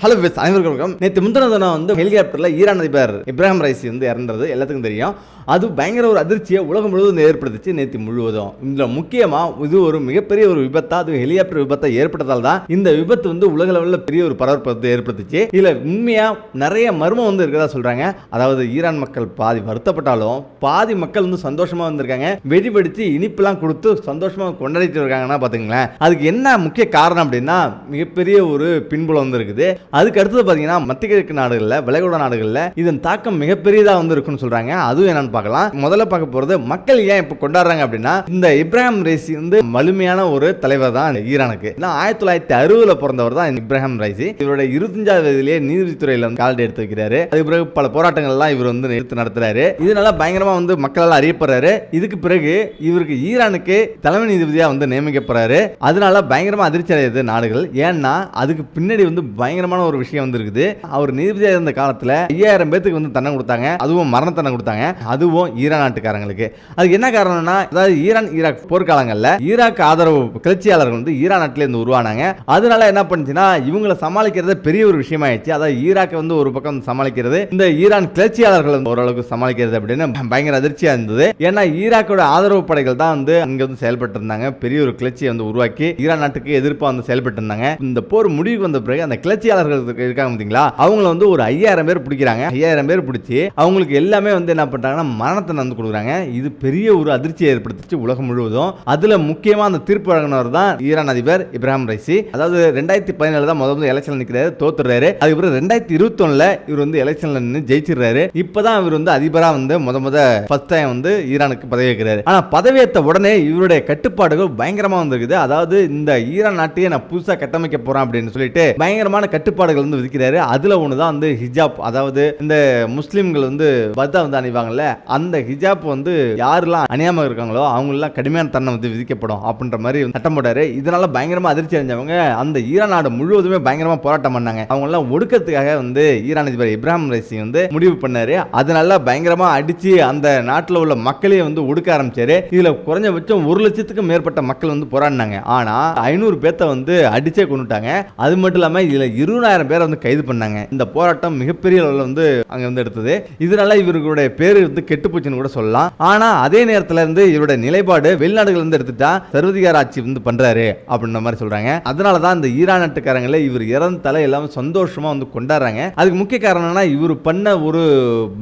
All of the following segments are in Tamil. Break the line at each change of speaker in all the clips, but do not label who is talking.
ஹலோ விஸ் அனைவருக்கும் வணக்கம். நேற்று முந்தின வந்து ஹெலிகாப்டரில் ஈரான் அதிபர் இப்ராஹிம் ரைசி வந்து இறந்தது எல்லாத்துக்கும் தெரியும். அது பயங்கர ஒரு அதிர்ச்சியை உலகம் முழுவதும் ஏற்படுத்துச்சு நேற்று முழுவதும். இதில் முக்கியமாக இது ஒரு மிகப்பெரிய ஒரு விபத்தா அது ஹெலிகாப்டர் விபத்தை ஏற்பட்டதால் தான் இந்த விபத்து வந்து உலக லெவலில் பெரிய ஒரு பரபரப்பை ஏற்படுத்துச்சு. இதில் உண்மையாக நிறைய மர்மம் வந்து இருக்கிறதா சொல்கிறாங்க அதாவது ஈரான் மக்கள் பாதி வருத்தப்பட்டாலும் பாதி மக்கள் வந்து சந்தோஷமாக வந்திருக்காங்க. வெடி வெடித்து இனிப்புலாம் கொடுத்து சந்தோஷமாக கொண்டாடிட்டு இருக்காங்கன்னா பார்த்துங்களேன் அதுக்கு என்ன முக்கிய காரணம் அப்படின்னா மிகப்பெரிய ஒரு பின்புலம் வந்து இருக்குது. அதுக்கு அடுத்தது பார்த்தீங்கன்னா மத்திய கிழக்கு நாடுகளில் வளைகுடா நாடுகளில் இதன் தாக்கம் மிகப்பெரியதாக வந்து இருக்குன்னு சொல்கிறாங்க அதுவும் என்னன்னு பார்க்கலாம். முதல்ல பார்க்க போகிறது மக்கள் ஏன் இப்போ கொண்டாடுறாங்க அப்படின்னா இந்த இப்ராஹிம் ரைசி வந்து வலிமையான ஒரு தலைவர் தான் ஈரானுக்கு. ஏன்னா ஆயிரத்தி தொள்ளாயிரத்தி அறுபதுல பிறந்தவர் தான் இப்ராஹிம் ரைசி. இவருடைய இருபத்தஞ்சாவது வயதிலேயே நீதித்துறையில் வந்து காலடி எடுத்து வைக்கிறாரு. அதுக்கு பிறகு பல போராட்டங்கள்லாம் இவர் வந்து எடுத்து நடத்துறாரு. இதனால பயங்கரமா வந்து மக்களால் அறியப்படுறாரு. இதுக்கு பிறகு இவருக்கு ஈரானுக்கு தலைமை நீதிபதியா வந்து நியமிக்கப்படுறாரு அதனால பயங்கரமா அதிர்ச்சி அடையுது நாடுகள். ஏன்னா அதுக்கு பின்னாடி வந்து பயங்கரமான ஒரு விஷயம் வந்து இருக்குது அவர் நீதிபதியாக இருந்த காலத்தில் ஐயாயிரம் பேத்துக்கு வந்து தண்டனை கொடுத்தாங்க. அதுவும் மரண தண்டனை கொடுத்தாங்க. அதுவும் ஈரான் நாட்டுக்காரங்களுக்கு. அது என்ன காரணம்னா அதாவது ஈரான் ஈராக் போர்க்காலங்களில் ஈராக் ஆதரவு கிளர்ச்சியாளர்கள் வந்து ஈரான் நாட்டில இருந்து உருவானாங்க. அதனால என்ன பண்ணுச்சுன்னா இவங்களை சமாளிக்கிறது பெரிய ஒரு விஷயமாயிடுச்சு. அதாவது ஈராக்கை வந்து ஒரு பக்கம் சமாளிக்கிறது இந்த ஈரான் கிளர்ச்சியாளர்கள் வந்து ஓரளவுக்கு சமாளிக்கிறது அப்படின்னு பயங்கர அதிர்ச்சியா இருந்தது. ஏன்னா ஈராக்கோட ஆதரவு படைகள் தான் வந்து அங்க வந்து செயல்பட்டு இருந்தாங்க பெரிய ஒரு கிளர்ச்சியை வந்து உருவாக்கி ஈரான் நாட்டுக்கு எதிர்ப்பா வந்து செயல்பட்டு இருந்தாங்க இந்த போர் முடிவுக்கு வந்த பிறகு அந்த கிளர்ச்சியாளர்கள் இருக்க- இருக்காங்க பார்த்தீங்களா அவங்கள வந்து ஒரு ஐயாயிரம் பேர் பிடிக்கிறாங்க. ஐயாயிரம் பேர் பிடிச்சி அவங்களுக்கு எல்லாமே வந்து என்ன பண்ணுறாங்கன்னா மரணத்தை நடந்து கொடுக்குறாங்க. இது பெரிய ஒரு அதிர்ச்சியை ஏற்படுத்திச்சு உலகம் முழுவதும். அதில் முக்கியமாக அந்த தீர்ப்பு வழங்கினவர் தான் ஈரான் அதிபர் இப்ராஹிம் ரைசி. அதாவது ரெண்டாயிரத்தி பதினேழு தான் முதல்ல எலெக்ஷன் நிற்கிறாரு தோத்துறாரு அதுக்கப்புறம் ரெண்டாயிரத்தி இருபத்தொன்னுல இவர் வந்து எலெக்ஷன்ல நின்று ஜெயிச்சிடுறாரு. இப்பதான் இவர் வந்து அதிபராக வந்து முத முத ஃபர்ஸ்ட் டைம் வந்து ஈரானுக்கு பதவி வைக்கிறாரு ஆனால் பதவியேற்ற உடனே இவருடைய கட்டுப்பாடுகள் பயங்கரமாக வந்திருக்குது. அதாவது இந்த ஈரான் நாட்டையே நான் புதுசாக கட்டமைக்க போறேன் அப்படின்னு சொல்லிட்டு பயங்கரமான கட்டு கட்டுப்பாடுகள் வந்து விதிக்கிறாரு. அதுல தான் வந்து ஹிஜாப். அதாவது இந்த முஸ்லிம்கள் வந்து பர்தா வந்து அணிவாங்கல்ல அந்த ஹிஜாப் வந்து யாரெல்லாம் அணியாம இருக்காங்களோ அவங்க எல்லாம் கடுமையான தன்னை வந்து விதிக்கப்படும் அப்படின்ற மாதிரி சட்டம் போட்டாரு. இதனால பயங்கரமா அதிர்ச்சி அடைஞ்சவங்க அந்த ஈரான் நாடு முழுவதுமே பயங்கரமா போராட்டம் பண்ணாங்க. அவங்க எல்லாம் ஒடுக்கிறதுக்காக வந்து ஈரான் அதிபர் இப்ராஹிம் ரைசி வந்து முடிவு பண்ணாரு. அதனால பயங்கரமா அடிச்சு அந்த நாட்டில் உள்ள மக்களையே வந்து ஒடுக்க ஆரம்பிச்சாரு. இதுல குறைஞ்சபட்சம் ஒரு லட்சத்துக்கும் மேற்பட்ட மக்கள் வந்து போராடினாங்க. ஆனா ஐநூறு பேர்த்த வந்து அடிச்சே கொண்டுட்டாங்க அது மட்டும் இல்லாம இரு இருபதாயிரம் பேரை வந்து கைது பண்ணாங்க. இந்த போராட்டம் மிகப்பெரிய அளவில் வந்து அங்க வந்து எடுத்தது. இதனால இவர்களுடைய பேர் வந்து கெட்டுப்போச்சுன்னு கூட சொல்லலாம். ஆனால் அதே நேரத்துல இருந்து இவருடைய நிலைப்பாடு வெளிநாடுகள் வந்து எடுத்துட்டா சர்வதிகார ஆட்சி வந்து பண்றாரு அப்படின்ற மாதிரி சொல்றாங்க. அதனால தான் இந்த ஈரான் நாட்டுக்காரங்களே இவர் இறந்த தலை எல்லாமே சந்தோஷமா வந்து கொண்டாடுறாங்க. அதுக்கு முக்கிய காரணம்னா இவர் பண்ண ஒரு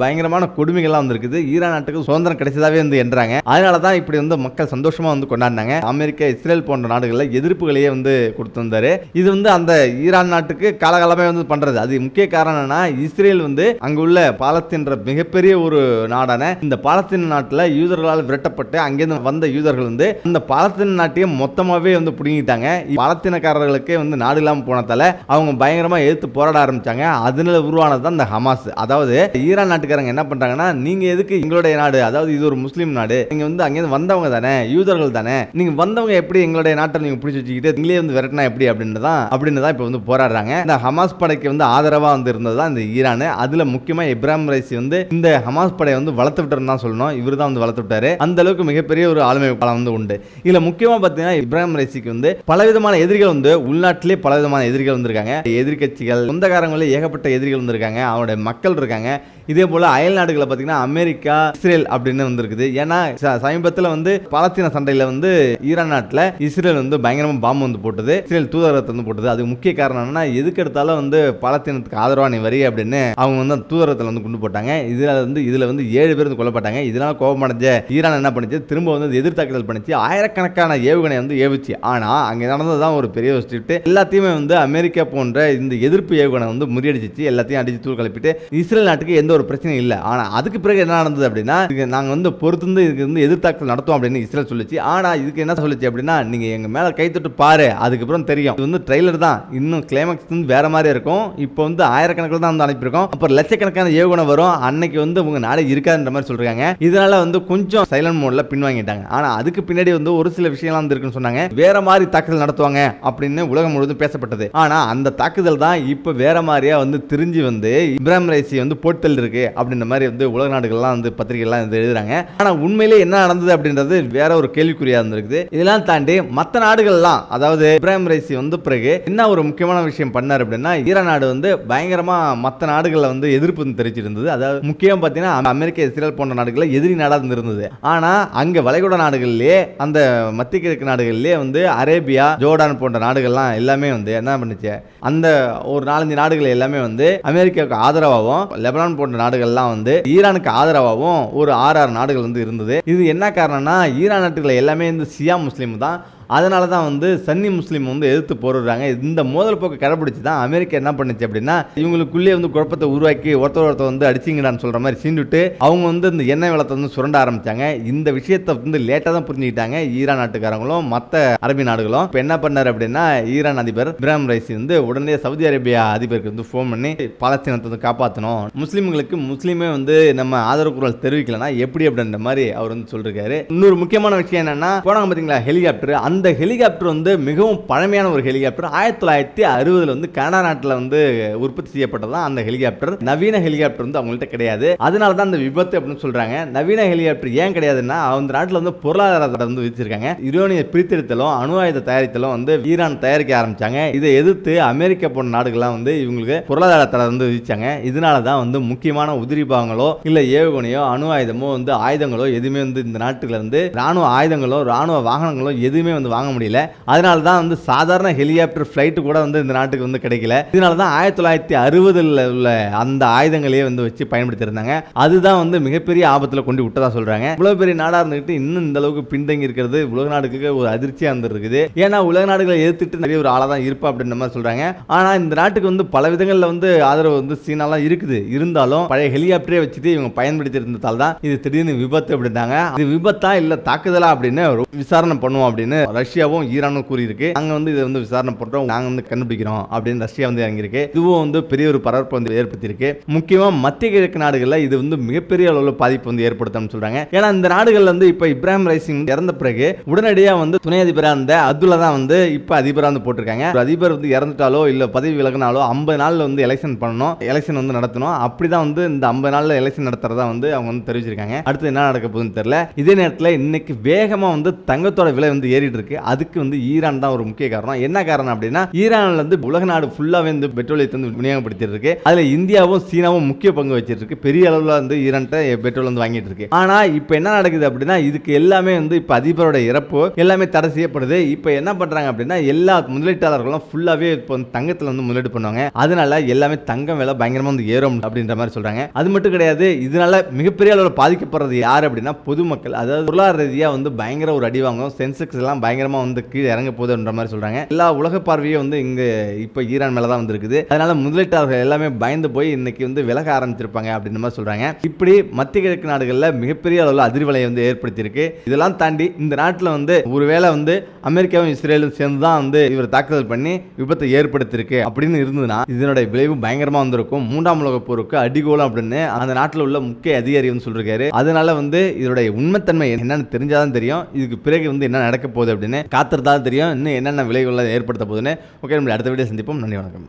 பயங்கரமான கொடுமைகள்லாம் வந்து இருக்குது ஈரான் நாட்டுக்கு சுதந்திரம் கிடைச்சதாவே வந்து என்றாங்க. அதனால தான் இப்படி வந்து மக்கள் சந்தோஷமா வந்து கொண்டாடினாங்க. அமெரிக்கா இஸ்ரேல் போன்ற நாடுகளில் எதிர்ப்புகளையே வந்து கொடுத்து வந்தாரு. இது வந்து அந்த ஈரான் நாட்டுக்கு காலகாலமே வந்து பண்றது. அது முக்கிய காரணம் என்னன்னா இஸ்ரேல் வந்து அங்குள்ள உள்ள மிகப்பெரிய ஒரு நாடான இந்த பாலத்தின் நாட்டில் யூதர்களால் விரட்டப்பட்டு அங்கேருந்து வந்த யூதர்கள் வந்து அந்த பாலத்தின் நாட்டையும் மொத்தமாகவே வந்து பிடுங்கிட்டாங்க பாலத்தினக்காரர்களுக்கே வந்து நாடு இல்லாமல் போனதால அவங்க பயங்கரமாக எதிர்த்து போராட ஆரம்பிச்சாங்க. அதனால உருவானது தான் இந்த ஹமாஸ். அதாவது ஈரான் நாட்டுக்காரங்க என்ன பண்றாங்கன்னா நீங்கள் எதுக்கு எங்களுடைய நாடு அதாவது இது ஒரு முஸ்லீம் நாடு நீங்கள் வந்து அங்கேருந்து வந்தவங்க தானே யூதர்கள் தானே நீங்கள் வந்தவங்க எப்படி எங்களுடைய நாட்டை நீங்கள் பிடிச்சி வச்சுக்கிட்டு நீங்களே வந்து விரட்டினா எப்படி அப்படின்னு தான் அப்படின்னு தான் இப்போ வந்து போராடுறாங்க. இந்த ஹமாஸ் படைக்கு வந்து ஆதரவாக வந்து இருந்தது தான் இந்த ஈரான். அதில் முக்கியமாக இப்ராஹிம் ரைசி வந்து இந்த ஹமாஸ் படையை வந்து வளர்த்து விட்டுருன்னு தான் சொல்லணும். இவர் தான் வந்து வளர்த்து விட்டாரு. அந்த அளவுக்கு மிகப்பெரிய ஒரு ஆளுமை பலம் வந்து உண்டு. இதில் முக்கியமாக பார்த்தீங்கன்னா இப்ராஹிம் ரைசிக்கு வந்து பலவிதமான எதிரிகள் வந்து உள்நாட்டிலே பலவிதமான எதிரிகள் வந்திருக்காங்க. எதிர்க்கட்சிகள் சொந்தக்காரங்களே ஏகப்பட்ட எதிரிகள் வந்திருக்காங்க. அவனுடைய மக்கள் இருக்காங்க. இதே போல் அயல் நாடுகளை பார்த்தீங்கன்னா அமெரிக்கா இஸ்ரேல் அப்படின்னு வந்திருக்குது. ஏன்னா ச- சமீபத்தில் வந்து பாலஸ்தீன சண்டையில் வந்து ஈரான் நாட்டில் இஸ்ரேல் வந்து பயங்கரமாக பாம்பு வந்து போட்டது. இஸ்ரேல் தூதரகத்தை வந்து போட்டது. அதுக்கு முக்கிய காரணம் என்னன்னா எதுக்கு எடுத்தாலும் வந்து பாலஸ்தீனத்துக்கு ஆதரவாக நீ வரி அப்படின்னு அவங்க வந்து அந்த தூதரகத்தில் வந்து கொண்டு போட்டாங்க. இதில் வந்து இதில் வந்து ஏழு பேர் வந்து கொல்லப்பட்டாங்க இதனால் கோபமடைஞ்ச ஈரான் என்ன பண்ணிச்சு? திரும்ப வந்து எதிர்த்தாக்குதல் பண்ணிச்சு. ஆயிரக்கணக்கான ஏவுகணை வந்து ஏவுச்சு. ஆனால் அங்கே நடந்தது தான் ஒரு பெரிய ஒரு ஸ்ட்ரிப்ட் எல்லாத்தையுமே வந்து அமெரிக்கா போன்ற இந்த எதிர்ப்பு ஏவுகணை வந்து முறியடிச்சிச்சு. எல்லாத்தையும் அடிச்சு தூள் கிளப்பிட்டு இஸ்ரேல் நாட்டுக்கு எந்த ஒரு பிரச்சனை இல்லை. ஆனால் அதுக்கு பிறகு என்ன நடந்தது அப்படின்னா இதுக்கு நாங்கள் வந்து பொறுத்திருந்து இதுக்கு வந்து எதிர்த்தாக்கல் நடத்துவோம் அப்படின்னு இஸ்ரேல் சொல்லுச்சு. ஆனால் இதுக்கு என்ன சொல்லுச்சு அப்படின்னா நீங்கள் எங்கள் மேலே கை தொட்டு பாரு அதுக்கப்புறம் தெரியும். இது வந்து ட்ரெய்லர் தான். இன்னும் கிளைமேக்ஸ் வந்து வேற மாதிரி இருக்கும். இப்போ வந்து ஆயிரக்கணக்கில் தான் வந்து அனுப்பியிருக்கோம். அப்புறம் லட்சக்கணக்கான ஏவுகணை வரும். அன்னைக்கு வந்து உங்க நாடே இருக்காதுன்ற மாதிரி சொல்கிறாங்க இதனால வந்து கொஞ்சம் சைலண்ட் மோட்ல பின்வாங்கிட்டாங்க. ஆனா அதுக்கு பின்னாடி வந்து ஒரு சில விஷயம்லாம் வந்து இருக்குன்னு சொன்னாங்க. வேற மாதிரி தாக்குதல் நடத்துவாங்க அப்படின்னு உலகம் முழுவதும் பேசப்பட்டது. ஆனால் அந்த தாக்குதல் தான் இப்போ வேற மாதிரியா வந்து திரிஞ்சு வந்து இப்ராஹிம் ரைசி வந்து போட்டல் இருக்கு அப்படின்ற மாதிரி வந்து உலக நாடுகள்லாம் வந்து பத்திரிகைலாம் வந்து எழுதுறாங்க. ஆனால் உண்மையிலே என்ன நடந்தது அப்படின்றது வேற ஒரு கேள்விக்குறியாக இருந்திருக்குது. இதெல்லாம் தாண்டி மற்ற நாடுகள்லாம் அதாவது இப்ராஹிம் ரைசி வந்த பிறகு என்ன ஒரு முக்கியமான விஷயம் பண்ணாரு பண்ணார் அப்படின்னா ஈரான் நாடு வந்து பயங்கரமாக மற்ற நாடுகளில் வந்து எதிர்ப்பு தெரிவிச்சிருந்தது. அதாவது முக்கியம் பார்த்தீங்கன்னா அமெரிக்கா இஸ்ரேல் போன்ற நாடுகளில் எதிரி நாடாக இருந்திருந்தது. ஆனால் அங்கே வளைகுடா நாடுகள்லேயே அந்த மத்திய கிழக்கு நாடுகள்லேயே வந்து அரேபியா ஜோர்டான் போன்ற நாடுகள்லாம் எல்லாமே வந்து என்ன பண்ணுச்சு அந்த ஒரு நாலஞ்சு நாடுகள் எல்லாமே வந்து அமெரிக்காவுக்கு ஆதரவாகவும் லெபனான் போன்ற நாடுகள்லாம் வந்து ஈரானுக்கு ஆதரவாகவும் ஒரு ஆறு ஆறு நாடுகள் வந்து இருந்தது. இது என்ன காரணம்னா ஈரான் நாட்டுகள் எல்லாமே வந்து சியா முஸ்லீம் தான். அதனால தான் வந்து சன்னி முஸ்லீம் வந்து எதிர்த்து போடுறாங்க இந்த மோதல் போக்கு கடைபிடிச்சி தான் அமெரிக்கா என்ன பண்ணுச்சு அப்படின்னா இவங்களுக்குள்ளே வந்து குழப்பத்தை உருவாக்கி ஒருத்தர் ஒருத்தர் வந்து அடிச்சிங்கடான்னு சொல்கிற மாதிரி சீண்டுட்டு அவங்க வந்து இந்த எண்ணெய் வளத்தை வந்து சுரண்ட ஆரம்பிச்சாங்க. இந்த விஷயத்தை வந்து லேட்டாக தான் புரிஞ்சுக்கிட்டாங்க. ஈரான் நாட்டுக்காரங்களும் மற்ற அரபி நாடுகளும். இப்போ என்ன பண்ணார் அப்படின்னா ஈரான் அதிபர் இப்ராஹிம் ரைசி வந்து உடனே சவுதி அரேபியா அதிபருக்கு வந்து ஃபோன் பண்ணி பாலஸ்தீனத்தை வந்து காப்பாற்றணும் முஸ்லீம்களுக்கு முஸ்லீமே வந்து நம்ம ஆதரவு குரல் தெரிவிக்கலன்னா எப்படி? அப்படின்ற மாதிரி அவர் வந்து சொல்லிருக்காரு. இன்னொரு முக்கியமான விஷயம் என்னன்னா போனாங்க பார்த்தீங்களா ஹெலிகாப்டர். அந்த அந்த ஹெலிகாப்டர் வந்து மிகவும் பழமையான ஒரு ஹெலிகாப்டர். ஆயிரத்தி தொள்ளாயிரத்தி அறுபதுல வந்து கனடா நாட்டில் வந்து உற்பத்தி செய்யப்பட்டதான் அந்த ஹெலிகாப்டர். நவீன ஹெலிகாப்டர் வந்து அவங்கள்ட்ட கிடையாது. அதனால தான் அந்த விபத்து அப்படின்னு சொல்றாங்க. நவீன ஹெலிகாப்டர் ஏன் கிடையாதுன்னா அந்த நாட்டில் வந்து பொருளாதாரத்தை வந்து விதிச்சிருக்காங்க. யுரோனிய பிரித்தெடுத்தலும் அணு ஆயுத தயாரித்தலும் வந்து ஈரான் தயாரிக்க ஆரம்பிச்சாங்க. இதை எதிர்த்து அமெரிக்கா போன்ற நாடுகள்லாம் வந்து இவங்களுக்கு பொருளாதார தடை வந்து விதிச்சாங்க. இதனால தான் வந்து முக்கியமான உதிரி பாகங்களோ இல்லை ஏவுகணையோ அணு ஆயுதமோ வந்து ஆயுதங்களோ எதுவுமே வந்து இந்த நாட்டுல இருந்து ராணுவ ஆயுதங்களோ ராணுவ வாகனங்களோ எதுவுமே வந்து வாங்க முடியல. அதனால தான் வந்து சாதாரண ஹெலிகாப்டர் ஃப்ளைட்டு கூட வந்து இந்த நாட்டுக்கு வந்து கிடைக்கல. இதனால தான் ஆயிரத்தி தொள்ளாயிரத்தி அறுபதுல உள்ள அந்த ஆயுதங்களையே வந்து வச்சு பயன்படுத்தியிருந்தாங்க. அதுதான் வந்து மிகப்பெரிய ஆபத்தில் கொண்டு விட்டதா சொல்றாங்க. இவ்வளோ பெரிய நாடா இருந்துகிட்டு இன்னும் இந்த அளவுக்கு பின்தங்கி இருக்கிறது உலக நாடுக்கு ஒரு அதிர்ச்சியா இருந்திருக்குது. ஏன்னா உலக நாடுகளை எதிர்த்துட்டு நிறைய ஒரு ஆளாக தான் இருப்பா அப்படின்ற மாதிரி சொல்றாங்க. ஆனால் இந்த நாட்டுக்கு வந்து பல விதங்களில் வந்து ஆதரவு வந்து சீனாலாம் இருக்குது. இருந்தாலும் பழைய ஹெலிகாப்டரே வச்சுட்டு இவங்க பயன்படுத்தி இருந்ததால் தான் இது திடீர்னு விபத்து அப்படின்னாங்க. இது விபத்தா இல்லை தாக்குதலா அப்படின்னு விசாரணை பண்ணுவோம் அப்படின்னு ரஷ்யாவும் ஈரானும் கூறியிருக்கு. நாங்க வந்து இதை வந்து விசாரணை பண்றோம். நாங்க வந்து கண்டுபிடிக்கிறோம் அப்படின்னு ரஷ்யா வந்து இறங்கியிருக்கு. இதுவும் வந்து பெரிய ஒரு பரபரப்பு வந்து ஏற்படுத்தியிருக்கு. முக்கியமா மத்திய கிழக்கு நாடுகளில் இது வந்து மிகப்பெரிய அளவில் பாதிப்பு வந்து ஏற்படுத்தும்னு சொல்றாங்க. ஏன்னா இந்த நாடுகள்ல வந்து இப்ப இப்ராஹிம் ரைசிங் இறந்த பிறகு உடனடியா வந்து துணை அதிபராக இருந்த அப்துல்லா தான் வந்து இப்ப அதிபரா வந்து போட்டிருக்காங்க. அதிபர் வந்து இறந்துட்டாலோ இல்ல பதவி விலகினாலோ ஐம்பது நாள்ல வந்து எலெக்ஷன் பண்ணணும். எலெக்ஷன் வந்து நடத்தணும். அப்படிதான் வந்து இந்த ஐம்பது நாள்ல எலெக்ஷன் நடத்துறதா வந்து அவங்க வந்து தெரிவிச்சிருக்காங்க. அடுத்து என்ன நடக்க போகுதுன்னு தெரியல. இதே நேரத்தில் இன்னைக்கு வேகமா வந்து தங்கத்தோட விலை வந்து ஏறிட்டு இருக்கு. அதுக்கு வந்து ஈரான் தான் ஒரு முக்கிய காரணம். என்ன காரணம் அப்படின்னா ஈரான்ல வந்து உலக நாடு ஃபுல்லாவே வந்து பெட்ரோலியத்தை வந்து விநியோகப்படுத்திட்டு இருக்கு அதுல இந்தியாவும் சீனாவும் முக்கிய பங்கு வச்சிருக்கு இருக்கு பெரிய அளவுல வந்து ஈரான்ட்ட பெட்ரோல் வந்து வாங்கிட்டு இருக்கு. ஆனா இப்போ என்ன நடக்குது அப்படின்னா இதுக்கு எல்லாமே வந்து இப்போ அதிபரோட இறப்பு எல்லாமே தடை செய்யப்படுது. இப்போ என்ன பண்றாங்க அப்படின்னா எல்லா முதலீட்டாளர்களும் ஃபுல்லாவே இப்போ வந்து தங்கத்துல வந்து முதலீடு பண்ணுவாங்க. அதனால எல்லாமே தங்கம் விலை பயங்கரமா வந்து ஏறும் அப்படின்ற மாதிரி சொல்றாங்க. அது மட்டும் கிடையாது இதனால மிகப்பெரிய அளவில் பாதிக்கப்படுறது யார் அப்படின்னா பொதுமக்கள். அதாவது பொருளாதார ரீதியாக வந்து பயங்கர ஒரு அடி வாங்கும். சென்செக்ஸ் எல்லாம் பயங்கரமாக வந்து கீழே இறங்க போகுதுன்ற மாதிரி சொல்கிறாங்க எல்லா உலக பார்வையும் வந்து இங்கே இப்போ ஈரான் மேலே தான் வந்திருக்குது. அதனால் முதலீட்டாளர்கள் எல்லாமே பயந்து போய் இன்னைக்கு வந்து விலக ஆரம்பிச்சிருப்பாங்க அப்படின்ற மாதிரி சொல்கிறாங்க இப்படி மத்திய கிழக்கு நாடுகளில் மிகப்பெரிய அளவில் அதிர்வலையை வந்து ஏற்படுத்தியிருக்கு. இதெல்லாம் தாண்டி இந்த நாட்டில் வந்து ஒருவேளை வந்து அமெரிக்காவும் இஸ்ரேலும் சேர்ந்து தான் வந்து இவர் தாக்குதல் பண்ணி விபத்தை ஏற்படுத்தியிருக்கு அப்படின்னு இருந்ததுன்னா இதனுடைய விளைவு பயங்கரமாக வந்திருக்கும். மூன்றாம் உலக போருக்கு அடிகோலம் அப்படின்னு அந்த நாட்டில் உள்ள முக்கிய அதிகாரி வந்து சொல்லியிருக்காரு அதனால வந்து இதனுடைய உண்மைத்தன்மை என்னன்னு தெரிஞ்சாதான் தெரியும். இதுக்கு பிறகு வந்து என்ன நடக்க போகுது அப்படின்னு காத்திருந்தாலும் தெரியும். இன்னும் என்னென்ன விளைவுகளை ஏற்படுத்த போகுதுன்னு. ஓகே நம்ம அடுத்த வீடியோ சந்திப்போம். நன்றி வணக்கம்.